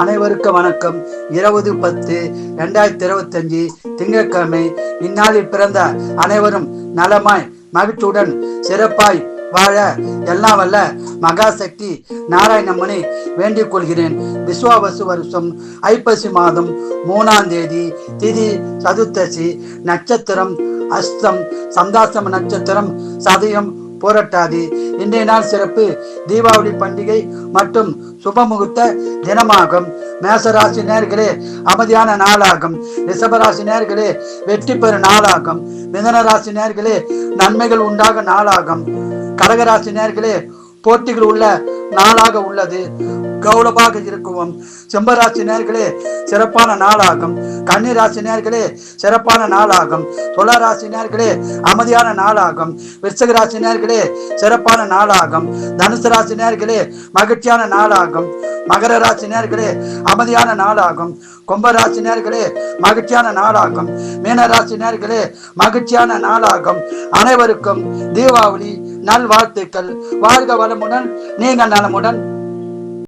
அனைவருக்கும் வணக்கம். இருபது பத்து ரெண்டாயிரத்தி இருபத்தஞ்சு திங்கட்கிழமை இந்நாளில் பிறந்த அனைவரும் நலமாய் மகிழ்ச்சியுடன் சிறப்பாய் வாழ எல்லாம் வல்ல மகாசக்தி நாராயணம்மனை வேண்டிக் கொள்கிறேன். விஸ்வாவசு வருஷம் ஐப்பசி மாதம் மூணாம் தேதி திதி சதுர்த்தசி நட்சத்திரம் அஸ்தம் சந்தாசம நட்சத்திரம் சதயம் போராட்டாது. இன்றைய நாள் சிறப்பு. தீபாவளி பண்டிகை மற்றும் சுபமுகூர்த்த தினமாகும். மேசராசி நேர்களே அமைதியான நாளாகும். ரிஷபராசி நேர்களே வெற்றி பெறும் நாளாகும். மிதன ராசி நேர்களே நன்மைகள் உண்டாக நாளாகும். கடகராசி நேர்களே போட்டிகள் உள்ள நாளாக உள்ளது. கௌரவமாக இருக்கும் செம்பராசி நேர்களே சிறப்பான நாளாகும். கன்னிராசி நேர்களே சிறப்பான நாளாகும். துளராசி நேர்களே அமைதியான நாளாகும். விருச்சக ராசி நேர்களே சிறப்பான நாளாகும். தனுசு ராசி நேர்களே மகிழ்ச்சியான நாளாகும். மகர ராசி நேர்களே அமைதியான நாளாகும். கும்பராசி நேர்களே மகிழ்ச்சியான நாளாகும். மீனராசி நேர்களே மகிழ்ச்சியான நாளாகும். அனைவருக்கும் தீபாவளி நல்வாழ்த்துக்கள். வாழ்க வளமுடன் நீங்கள் நலமுடன்.